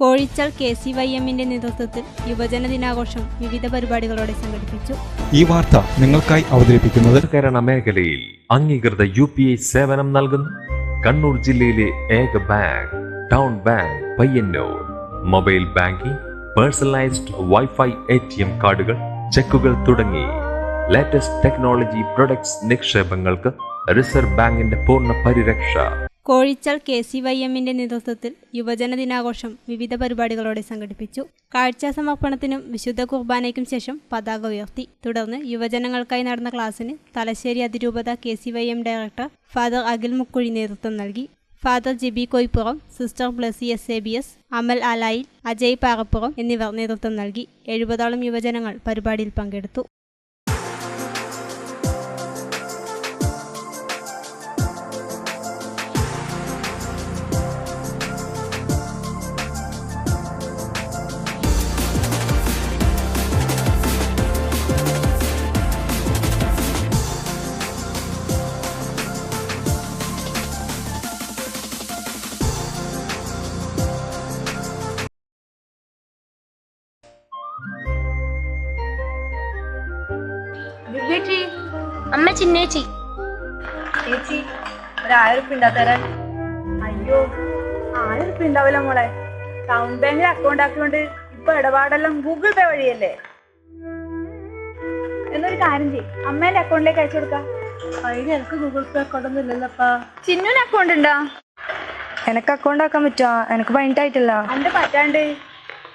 Kozhichal K C Y എമ്മിന്റെ നേതൃത്വത്തിൽ യുവജന ദിനാഘോഷം വിവിധ പരിപാടികളോടെ സംഘടിപ്പിച്ചു. ഈ വാർത്ത നിങ്ങൾക്കായി അവതരിപ്പിക്കുന്നത് കേരള മേഖലയിൽ അംഗീകൃത യു പി ഐ സേവനം നൽകുന്നു. കണ്ണൂർ ജില്ലയിലെ ഏക bank town bank Payyanur. Mobile banking personalised wifi A T M കാർഡുകൾ ചെക്കുകൾ തുടങ്ങി. ലേറ്റസ്റ്റ് ടെക്നോളജി പ്രൊഡക്ട്സ് നിക്ഷേപങ്ങൾക്ക് റിസർവ് ബാങ്കിന്റെ പൂർണ പരിരക്ഷ. കോഴിച്ചാൽ കെ സി വൈ എമ്മിന്റെ നേതൃത്വത്തിൽ യുവജന ദിനാഘോഷം വിവിധ പരിപാടികളോടെ സംഘടിപ്പിച്ചു. കാഴ്ചാ സമർപ്പണത്തിനും വിശുദ്ധ കുർബാനയ്ക്കും ശേഷം പതാക ഉയർത്തി. തുടർന്ന് യുവജനങ്ങൾക്കായി നടന്ന ക്ലാസ്സിന് തലശ്ശേരി അതിരൂപത K C Y M director father Akhil Mukkuzhi നേതൃത്വം നൽകി. Father Jibi Koyippuram sister Blessy S A B S Amal Alayil Ajay Parappuram എന്നിവർ നേതൃത്വം നൽകി. എഴുപതോളം യുവജനങ്ങൾ പരിപാടിയിൽ പങ്കെടുത്തു. ചേച്ചി അമ്മ ചിന്നേച്ചി ചേച്ചി ഒരു ആയിരം ഉറുപ്പ ഉണ്ടാ തരാൻ അയ്യോ ആയിരം ഉറുപ്പ ഉണ്ടാവില്ല മോളെ ടൗൺ ബാങ്കിൽ അക്കൗണ്ട് ആക്കിയോണ്ട് ഇപ്പൊ ഇടപാടെല്ലാം ഗൂഗിൾ പേ വഴിയല്ലേ? എന്നൊരു കാര്യം ചെയ്യും. അമ്മേന്റെ അക്കൗണ്ടിലേക്ക് അയച്ചു കൊടുക്കാം. അതിന് എനിക്ക് ഗൂഗിൾ പേ അക്കൗണ്ട് ഒന്നും ഇല്ലല്ലപ്പാ ചിന്നുവിന് അക്കൗണ്ട് ഉണ്ടോ? എനക്ക് അക്കൗണ്ട് ആക്കാൻ പറ്റുമോ എനിക്ക് പതിനെട്ടായിട്ടില്ല അന്റെ പറ്റാണ്ട്